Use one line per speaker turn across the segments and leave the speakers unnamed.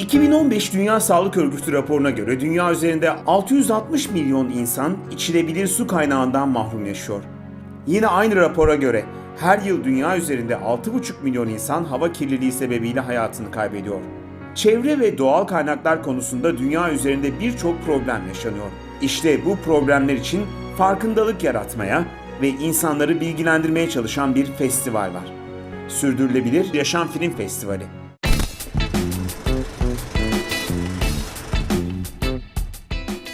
2015 Dünya Sağlık Örgütü raporuna göre dünya üzerinde 660 milyon insan içilebilir su kaynağından mahrum yaşıyor. Yine aynı rapora göre her yıl dünya üzerinde 6,5 milyon insan hava kirliliği sebebiyle hayatını kaybediyor. Çevre ve doğal kaynaklar konusunda dünya üzerinde birçok problem yaşanıyor. İşte bu problemler için farkındalık yaratmaya ve insanları bilgilendirmeye çalışan bir festival var. Sürdürülebilir Yaşam Film Festivali.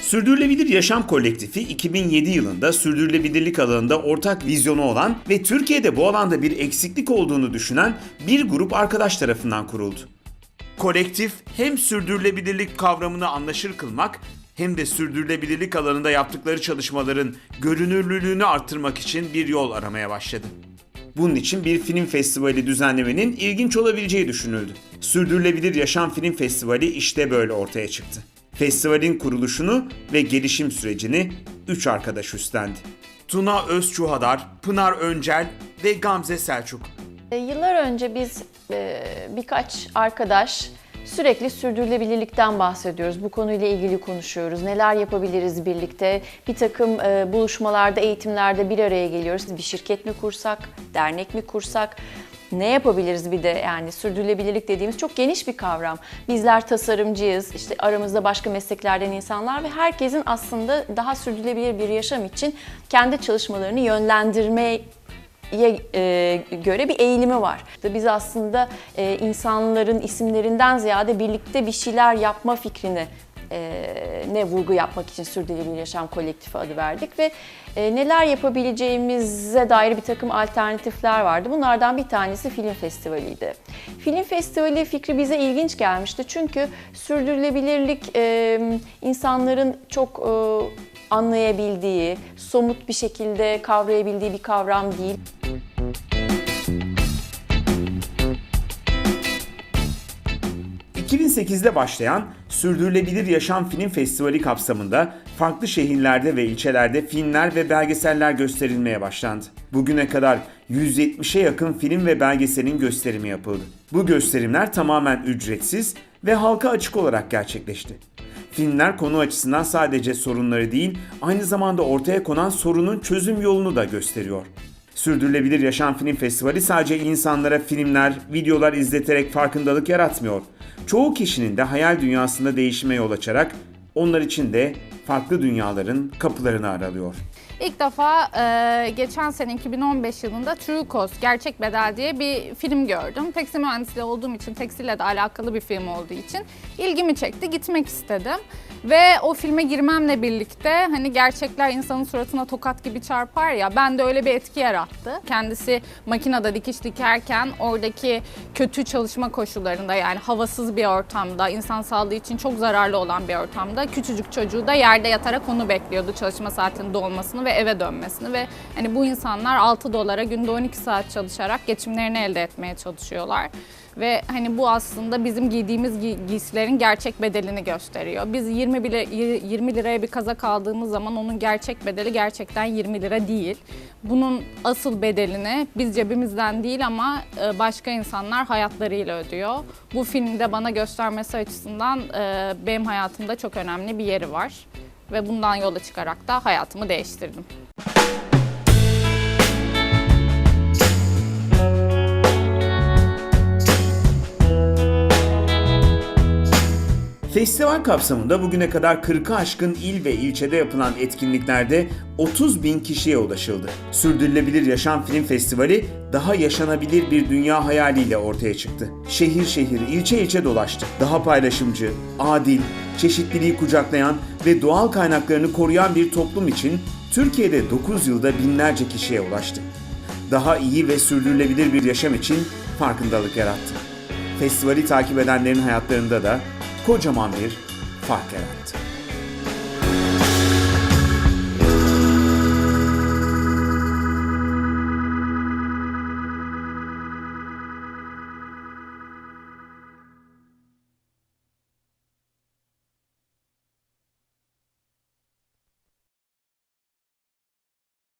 Sürdürülebilir Yaşam Kolektifi 2007 yılında sürdürülebilirlik alanında ortak vizyonu olan ve Türkiye'de bu alanda bir eksiklik olduğunu düşünen bir grup arkadaş tarafından kuruldu. Kolektif hem sürdürülebilirlik kavramını anlaşır kılmak hem de sürdürülebilirlik alanında yaptıkları çalışmaların görünürlülüğünü arttırmak için bir yol aramaya başladı. Bunun için bir film festivali düzenlemenin ilginç olabileceği düşünüldü. Sürdürülebilir Yaşam Film Festivali işte böyle ortaya çıktı. Festivalin kuruluşunu ve gelişim sürecini 3 arkadaş üstlendi. Tuna Özçuhadar, Pınar Öncel ve Gamze Selçuk.
E, Yıllar önce biz e, birkaç arkadaş sürekli sürdürülebilirlikten bahsediyoruz. Bu konuyla ilgili konuşuyoruz. Neler yapabiliriz birlikte? Bir takım e, buluşmalarda, eğitimlerde bir araya geliyoruz. Bir şirket mi kursak, dernek mi kursak? Ne yapabiliriz bir de yani sürdürülebilirlik dediğimiz çok geniş bir kavram. Bizler tasarımcıyız, işte aramızda başka mesleklerden insanlar ve herkesin aslında daha sürdürülebilir bir yaşam için kendi çalışmalarını yönlendirme ye e, göre bir eğilimi var. Biz aslında e, insanların isimlerinden ziyade birlikte bir şeyler yapma fikrini e, ne vurgu yapmak için Sürdürülebilir Yaşam Kolektifi adı verdik ve e, neler yapabileceğimize dair bir takım alternatifler vardı. Bunlardan bir tanesi film festivaliydi. Film festivali fikri bize ilginç gelmişti çünkü sürdürülebilirlik e, insanların çok e, anlayabildiği, somut bir şekilde kavrayabildiği bir kavram değil.
...2008'de başlayan Sürdürülebilir Yaşam Film Festivali kapsamında farklı şehirlerde ve ilçelerde filmler ve belgeseller gösterilmeye başlandı. Bugüne kadar 170'e yakın film ve belgeselin gösterimi yapıldı. Bu gösterimler tamamen ücretsiz ve halka açık olarak gerçekleşti. Filmler konu açısından sadece sorunları değil, aynı zamanda ortaya konan sorunun çözüm yolunu da gösteriyor. Sürdürülebilir Yaşam Film Festivali sadece insanlara filmler, videolar izleterek farkındalık yaratmıyor. Çoğu kişinin de hayal dünyasında değişime yol açarak onlar için de farklı dünyaların kapılarını aralıyor.
İlk defa e, geçen sene 2015 yılında True Cost, Gerçek Bedel diye bir film gördüm. Tekstil mühendisliği olduğum için, tekstille de alakalı bir film olduğu için ilgimi çekti, gitmek istedim. Ve o filme girmemle birlikte hani gerçekler insanın suratına tokat gibi çarpar ya ben de öyle bir etki yarattı. Kendisi makinede dikiş dikerken oradaki kötü çalışma koşullarında yani havasız bir ortamda, insan sağlığı için çok zararlı olan bir ortamda küçücük çocuğu da yerde yatarak onu bekliyordu çalışma saatinin dolmasını ve eve dönmesini ve hani bu insanlar 6 dolara günde 12 saat çalışarak geçimlerini elde etmeye çalışıyorlar. Ve hani bu aslında bizim giydiğimiz gi- giysilerin gerçek bedelini gösteriyor. Biz 20 bile 20 liraya bir kazak aldığımız zaman onun gerçek bedeli gerçekten 20 lira değil. Bunun asıl bedelini biz cebimizden değil ama e, başka insanlar hayatlarıyla ödüyor. Bu filmde bana göstermesi açısından e, benim hayatımda çok önemli bir yeri var ve bundan yola çıkarak da hayatımı değiştirdim.
Festival kapsamında bugüne kadar 40'ı aşkın il ve ilçede yapılan etkinliklerde 30 bin kişiye ulaşıldı. Sürdürülebilir Yaşam Film Festivali daha yaşanabilir bir dünya hayaliyle ortaya çıktı. Şehir şehir, ilçe ilçe dolaştı. Daha paylaşımcı, adil, çeşitliliği kucaklayan ve doğal kaynaklarını koruyan bir toplum için Türkiye'de 9 yılda binlerce kişiye ulaştı. Daha iyi ve sürdürülebilir bir yaşam için farkındalık yarattı. Festivali takip edenlerin hayatlarında da kocaman bir fark yarattı.